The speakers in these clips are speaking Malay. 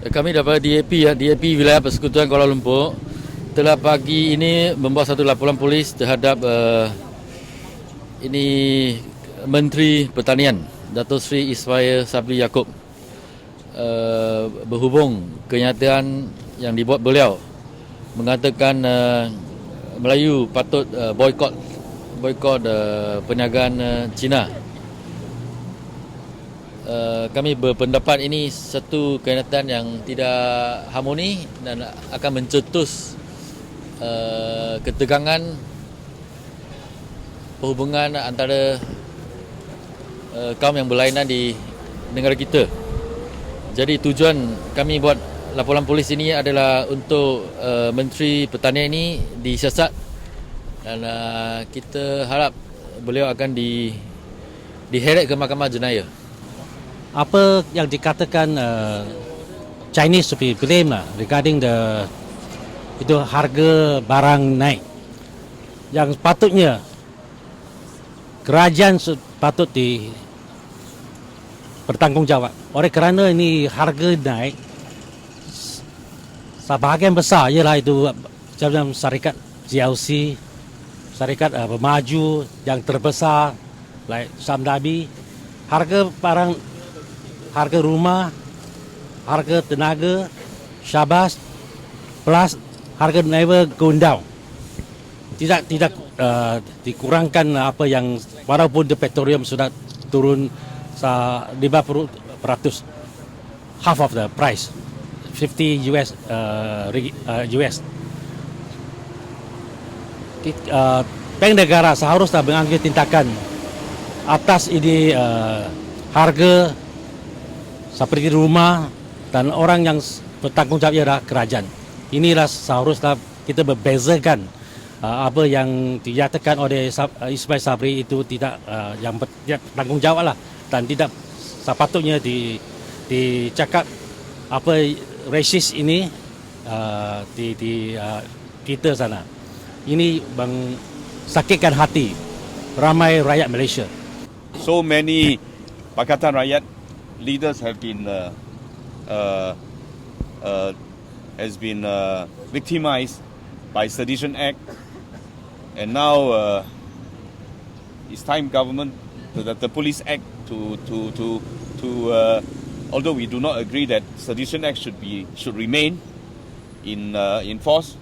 Kami daripada DAP ya, DAP Wilayah Persekutuan Kuala Lumpur. Telah pagi ini membuat satu laporan polis terhadap uh, ini Menteri Pertanian Datuk Seri Ismail Sabri Yaakob. Uh, berhubung kenyataan yang dibuat beliau mengatakan uh, Melayu patut uh, boykot boykot uh, perniagaan uh, Cina Uh, kami berpendapat ini satu kenyataan yang tidak harmoni dan akan mencetus uh, ketegangan perhubungan antara uh, kaum yang berlainan di negara kita. Jadi tujuan kami buat laporan polis ini adalah untuk uh, Menteri Pertanian ini disiasat dan uh, kita harap beliau akan di diheret ke mahkamah jenayah apa yang dikatakan uh, Chinese to be blamed lah regarding the itu harga barang naik. Yang patutnya kerajaan patut di bertanggungjawab. Oleh kerana ini harga naik sebahagian besar ialah itu macam syarikat GLC syarikat uh, pemaju yang terbesar like Samdabi harga barang harga rumah, harga tenaga, syabas, plus harga never go down. Tidak tidak uh, dikurangkan apa yang walaupun the petroleum sudah turun sa 50 peratus half of the price 50 US uh, uh, US uh, bank negara seharusnya mengambil tindakan atas ini uh, harga seperti rumah dan orang yang bertanggungjawab ialah kerajaan. Inilah seharusnya kita berbezakan uh, apa yang dinyatakan oleh uh, Ismail Sabri itu tidak uh, yang bertanggungjawab lah dan tidak sepatutnya di dicakap apa rasis ini uh, di di uh, kita sana. Ini bang sakitkan hati ramai rakyat Malaysia. So many Pakatan rakyat leaders have been uh, uh, uh, has been uh, victimized by Sedition Act, and now uh, it's time government that the Police Act to to to to. Uh, although we do not agree that Sedition Act should be should remain in in force,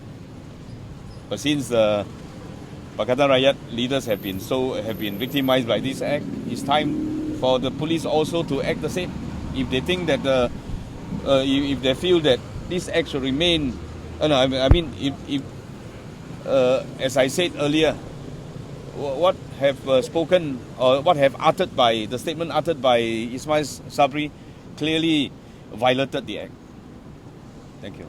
but since the Pakatan Rakyat leaders have been so have been victimized by this act, it's time for the police also to act the same. If they think that the, uh, if, they feel that this act should remain, uh, no, I mean, if, if uh, as I said earlier, what have uh, spoken or what have uttered by the statement uttered by Ismail Sabri clearly violated the act. Thank you.